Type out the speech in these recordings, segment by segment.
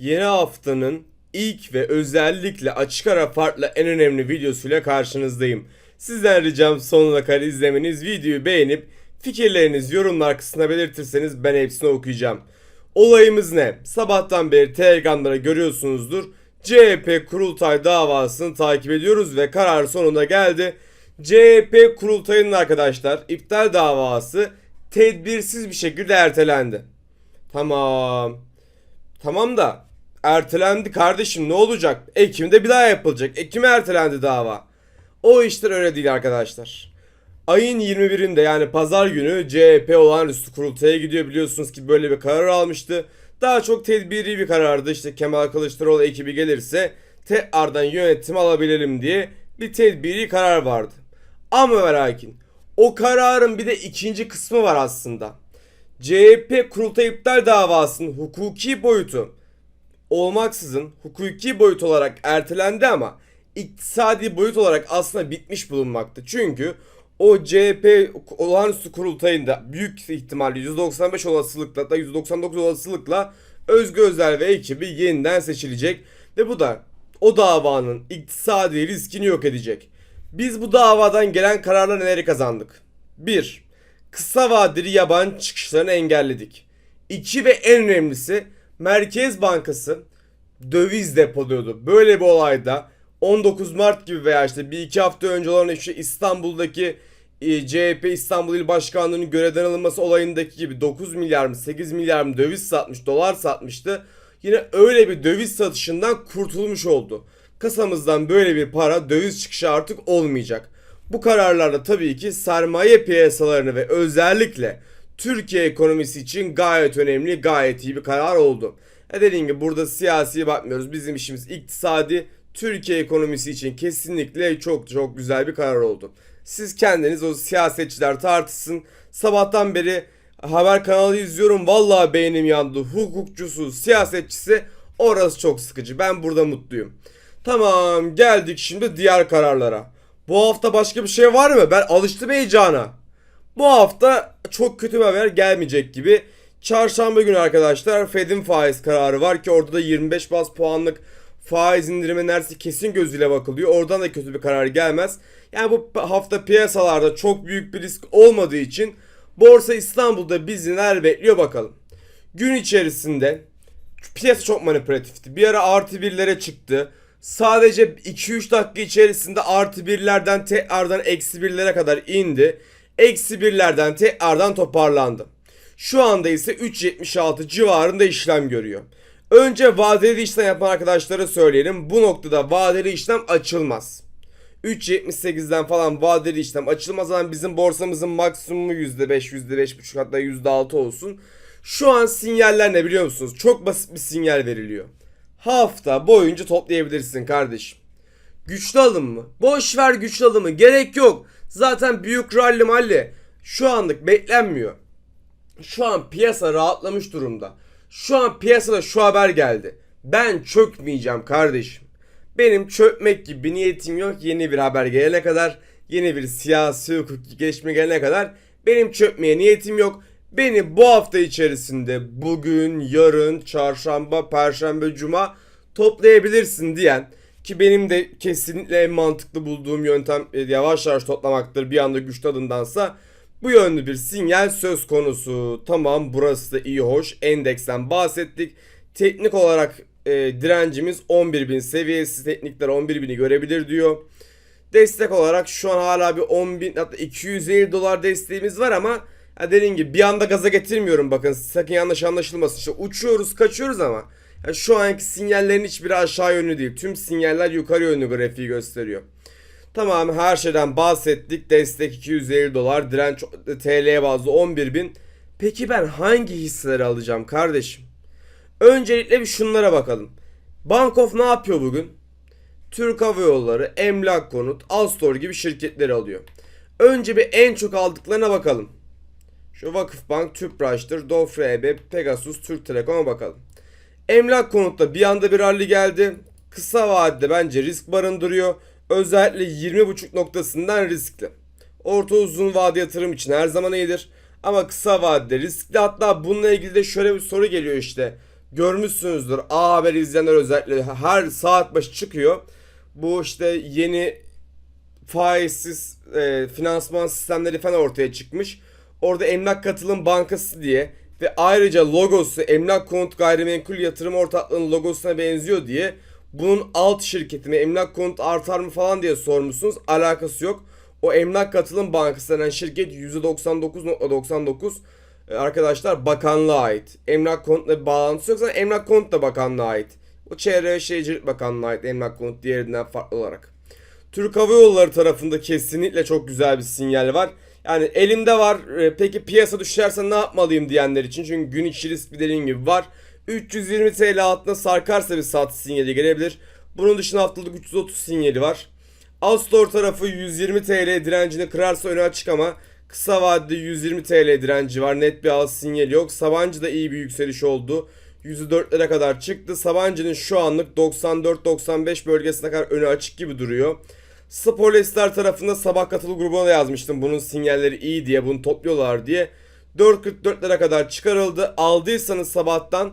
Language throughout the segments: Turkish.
Yeni haftanın ilk ve özellikle açık ara farklı en önemli videosuyla karşınızdayım. Sizden ricam sonuna kadar izlemeniz, videoyu beğenip fikirlerinizi yorumlar kısmına belirtirseniz ben hepsini okuyacağım. Olayımız ne? Sabahtan beri Telegram'da görüyorsunuzdur. CHP kurultay davasını takip ediyoruz ve karar sonunda geldi. CHP kurultayının arkadaşlar iptal davası tedbirsiz bir şekilde ertelendi. Tamam. Tamam da ertelendi kardeşim ne olacak? Ekim'de bir daha yapılacak. Ekim'e ertelendi dava. O işler öyle değil arkadaşlar. Ayın 21'inde yani pazar günü CHP olağanüstü kurultaya gidiyor biliyorsunuz ki böyle bir karar almıştı. Daha çok tedbiri bir karardı işte Kemal Kılıçdaroğlu ekibi gelirse tekrardan yönetim alabilelim diye bir tedbiri karar vardı. Ama ve lakin o kararın bir de ikinci kısmı var aslında. CHP kurultay iptal davasının hukuki boyutu olmaksızın hukuki boyut olarak ertelendi ama iktisadi boyut olarak aslında bitmiş bulunmakta. Çünkü o CHP olağanüstü kurultayında büyük ihtimalle 195 olasılıkla hatta 199 olasılıkla Özgür Özel ve ekibi yeniden seçilecek ve bu da o davanın iktisadi riskini yok edecek. Biz bu davadan gelen kararla neleri kazandık? 1. Kısa vadeli yabancı çıkışlarını engelledik. 2 ve en önemlisi Merkez Bankası döviz depoluyordu. Böyle bir olayda 19 Mart gibi veya işte bir iki hafta önce olan işte İstanbul'daki e, CHP İstanbul İl Başkanlığı'nın görevden alınması olayındaki gibi 9 milyar mı 8 milyar mı döviz satmış dolar satmıştı. Yine öyle bir döviz satışından kurtulmuş oldu. Kasamızdan böyle bir para döviz çıkışı artık olmayacak. Bu kararlarda tabii ki sermaye piyasalarını ve özellikle Türkiye ekonomisi için gayet önemli, gayet iyi bir karar oldu. E dediğim gibi burada siyasi bakmıyoruz. Bizim işimiz iktisadi. Türkiye ekonomisi için kesinlikle çok çok güzel bir karar oldu. Siz kendiniz o siyasetçiler tartışsın. Sabahtan beri haber kanalı izliyorum. Vallahi beynim yandı. Hukukçusu, siyasetçisi orası çok sıkıcı. Ben burada mutluyum. Tamam geldik şimdi diğer kararlara. Bu hafta başka bir şey var mı? Ben alıştım heyecana. Bu hafta çok kötü bir haber gelmeyecek gibi. Çarşamba günü arkadaşlar Fed'in faiz kararı var ki orada da 25 bas puanlık faiz indirimi neredeyse kesin gözüyle bakılıyor. Oradan da kötü bir karar gelmez. Yani bu hafta piyasalarda çok büyük bir risk olmadığı için Borsa İstanbul'da bizi neler bekliyor bakalım. Gün içerisinde piyasa çok manipülatifti. Bir ara artı birlere çıktı. Sadece 2-3 dakika içerisinde artı birlerden tekrardan eksi birlere kadar indi. Eksi birlerden tekrardan toparlandı. Şu anda ise 3.76 civarında işlem görüyor. Önce vadeli işlem yapan arkadaşlara söyleyelim. Bu noktada vadeli işlem açılmaz. 3.78'den falan vadeli işlem açılmaz ama bizim borsamızın maksimumu %5, %5.5 hatta %6 olsun. Şu an sinyaller ne biliyor musunuz? Çok basit bir sinyal veriliyor. Hafta boyunca toplayabilirsin kardeşim. Güçlü alım mı? Boş ver güçlü alımı. Gerek yok. Zaten büyük rally malli. Şu anlık beklenmiyor. Şu an piyasa rahatlamış durumda. Şu an piyasada şu haber geldi. Ben çökmeyeceğim kardeşim. Benim çökmek gibi bir niyetim yok yeni bir haber gelene kadar. Yeni bir siyasi hukuki gelişme gelene kadar. Benim çökmeye niyetim yok. Beni bu hafta içerisinde bugün, yarın, çarşamba, perşembe, cuma toplayabilirsin diyen ki benim de kesinlikle en mantıklı bulduğum yöntem e, yavaş yavaş toplamaktır bir anda güçlü adımdansa bu yönlü bir sinyal söz konusu. Tamam burası da iyi hoş. Endeksten bahsettik. Teknik olarak e, direncimiz 11.000 seviyesi. Teknikler 11.000'i görebilir diyor. Destek olarak şu an hala bir 10.000 hatta 250 dolar desteğimiz var ama ya dediğim gibi bir anda gaza getirmiyorum bakın sakın yanlış anlaşılmasın. İşte uçuyoruz kaçıyoruz ama ya şu anki sinyallerin hiçbiri aşağı yönlü değil. Tüm sinyaller yukarı yönlü grafiği gösteriyor. Tamam her şeyden bahsettik. Destek 250 dolar, direnç TL bazlı 11.000. Peki ben hangi hisseleri alacağım kardeşim? Öncelikle bir şunlara bakalım. Bankof ne yapıyor bugün? Türk Hava Yolları, Emlak Konut, Alstor gibi şirketleri alıyor. Önce bir en çok aldıklarına bakalım. Şu Vakıfbank, Tüpraş'tır, Dofre, Pegasus, Türk Telekom'a bakalım. Emlak konutta bir anda bir rally geldi. Kısa vadede bence risk barındırıyor. Özellikle 20.5 noktasından riskli. Orta uzun vade yatırım için her zaman iyidir. Ama kısa vadede riskli. Hatta bununla ilgili de şöyle bir soru geliyor işte. görmüşsünüzdür. A Haber izleyenler özellikle her saat başı çıkıyor. Bu işte yeni faizsiz e, finansman sistemleri falan ortaya çıkmış. Orada Emlak Katılım Bankası diye ve ayrıca logosu Emlak Konut Gayrimenkul Yatırım Ortaklığı'nın logosuna benziyor diye bunun alt şirketi mi emlak konut artar mı falan diye sormuşsunuz. Alakası yok. O Emlak Katılım Bankası denen şirket %99.99 e, arkadaşlar bakanlığa ait. Emlak konutla bir bağlantısı yoksa emlak konut da bakanlığa ait. O Çevre ve Şehircilik Bakanlığı'na ait emlak konut diğerinden farklı olarak. Türk Hava Yolları tarafında kesinlikle çok güzel bir sinyal var. Yani elimde var. e, Peki piyasa düşerse ne yapmalıyım diyenler için. Çünkü gün içi risk dediğim gibi var. 320 TL altına sarkarsa bir satış sinyali gelebilir. Bunun dışında haftalık 330 sinyali var. Astor tarafı 120 TL direncini kırarsa öne açık ama kısa vadede 120 TL direnci var. Net bir al sinyali yok. Sabancı da iyi bir yükseliş oldu. %4'lere kadar çıktı. Sabancı'nın şu anlık 94-95 bölgesine kadar önü açık gibi duruyor. Sporlestar tarafında sabah katılı grubuna da yazmıştım. Bunun sinyalleri iyi diye bunu topluyorlar diye. 4.44'lere kadar çıkarıldı. Aldıysanız sabahtan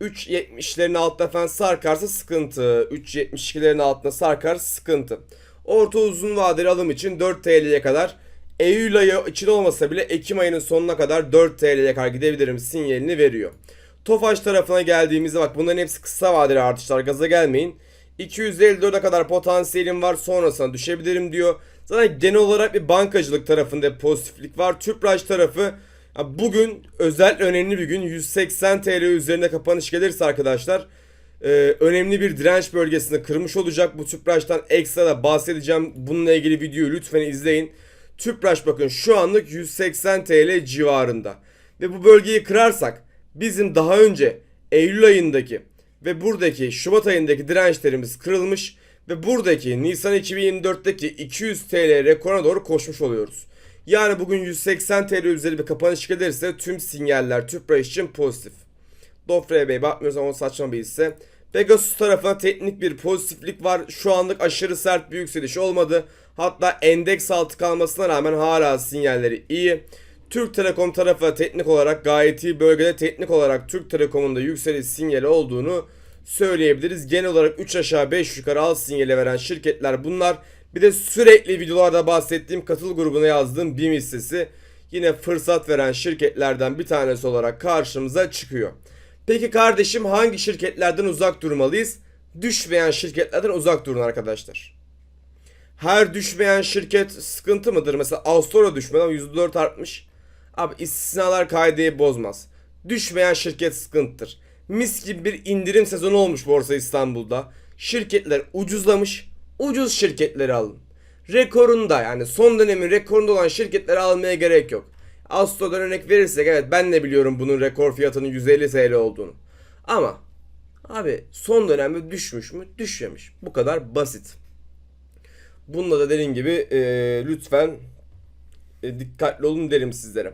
3.70'lerin altına falan sarkarsa sıkıntı. 3.72'lerin altına sarkar sıkıntı. Orta uzun vadeli alım için 4 TL'ye kadar Eylül ayı için olmasa bile Ekim ayının sonuna kadar 4 TL'ye kadar gidebilirim sinyalini veriyor. Tofaş tarafına geldiğimizde bak bunların hepsi kısa vadeli artışlar gaza gelmeyin. 254'e kadar potansiyelim var sonrasına düşebilirim diyor. Zaten genel olarak bir bankacılık tarafında pozitiflik var. Tüpraş tarafı bugün özel önemli bir gün 180 TL üzerine kapanış gelirse arkadaşlar e, önemli bir direnç bölgesini kırmış olacak. Bu Tüpraş'tan ekstra da bahsedeceğim. Bununla ilgili videoyu lütfen izleyin. Tüpraş bakın şu anlık 180 TL civarında. Ve bu bölgeyi kırarsak bizim daha önce Eylül ayındaki ve buradaki Şubat ayındaki dirençlerimiz kırılmış ve buradaki Nisan 2024'teki 200 TL rekora doğru koşmuş oluyoruz. Yani bugün 180 TL üzeri bir kapanış gelirse tüm sinyaller Tüpraş için pozitif. Dofre'ye Bey bakmıyoruz ama saçma bir hisse. Pegasus tarafına teknik bir pozitiflik var. Şu anlık aşırı sert bir yükseliş olmadı. Hatta endeks altı kalmasına rağmen hala sinyalleri iyi. Türk Telekom tarafı teknik olarak gayet iyi bölgede teknik olarak Türk Telekom'un da yükseliş sinyali olduğunu söyleyebiliriz. Genel olarak 3 aşağı 5 yukarı al sinyali veren şirketler bunlar. Bir de sürekli videolarda bahsettiğim katıl grubuna yazdığım BİM hissesi yine fırsat veren şirketlerden bir tanesi olarak karşımıza çıkıyor. Peki kardeşim hangi şirketlerden uzak durmalıyız? Düşmeyen şirketlerden uzak durun arkadaşlar. Her düşmeyen şirket sıkıntı mıdır? Mesela Astora düşmedi ama %4 artmış. Abi istisnalar kaideyi bozmaz. Düşmeyen şirket sıkıntıdır. Mis gibi bir indirim sezonu olmuş Borsa İstanbul'da. Şirketler ucuzlamış. Ucuz şirketleri alın. Rekorunda yani son dönemin rekorunda olan şirketleri almaya gerek yok. Astro'dan örnek verirsek evet ben de biliyorum bunun rekor fiyatının 150 TL olduğunu. Ama abi son dönemde düşmüş mü? Düşmemiş. Bu kadar basit. Bununla da dediğim gibi e, lütfen e, dikkatli olun derim sizlere.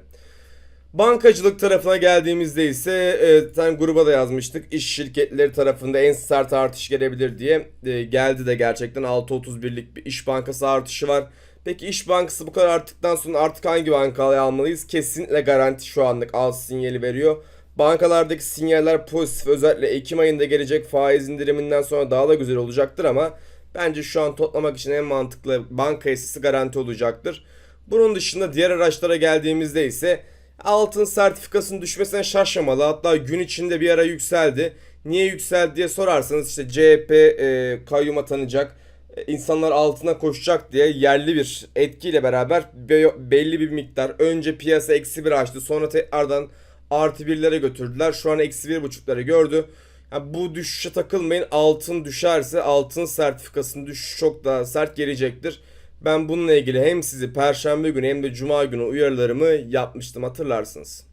Bankacılık tarafına geldiğimizde ise e, sen gruba da yazmıştık. İş şirketleri tarafında en sert artış gelebilir diye e, geldi de gerçekten 6.31'lik bir iş bankası artışı var. Peki iş bankası bu kadar arttıktan sonra artık hangi bankayı almalıyız? Kesinlikle garanti şu anlık al sinyali veriyor. Bankalardaki sinyaller pozitif özellikle Ekim ayında gelecek faiz indiriminden sonra daha da güzel olacaktır ama bence şu an toplamak için en mantıklı banka hissesi garanti olacaktır. Bunun dışında diğer araçlara geldiğimizde ise altın sertifikasının düşmesine şaşmamalı. Hatta gün içinde bir ara yükseldi. Niye yükseldi diye sorarsanız işte CHP e, kayyum atanacak. E, insanlar altına koşacak diye yerli bir etkiyle beraber be- belli bir miktar önce piyasa eksi bir açtı sonra tekrardan artı birlere götürdüler. Şu an eksi bir buçukları gördü. Yani bu düşüşe takılmayın. Altın düşerse altın sertifikasının düşüşü çok daha sert gelecektir. Ben bununla ilgili hem sizi perşembe günü hem de cuma günü uyarılarımı yapmıştım hatırlarsınız.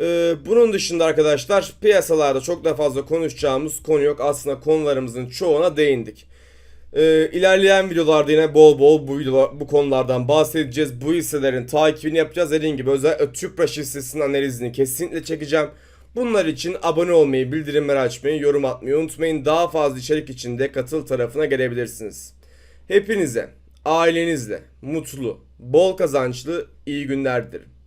Ee, bunun dışında arkadaşlar piyasalarda çok da fazla konuşacağımız konu yok. Aslında konularımızın çoğuna değindik. Ee, ilerleyen videolarda yine bol bol bu videolar, bu konulardan bahsedeceğiz. Bu hisselerin takibini yapacağız. Dediğim gibi özellikle Tüpraş hissesinin analizini kesinlikle çekeceğim. Bunlar için abone olmayı, bildirimleri açmayı, yorum atmayı unutmayın. Daha fazla içerik için de katıl tarafına gelebilirsiniz. Hepinize ailenizle mutlu, bol kazançlı iyi günler dilerim.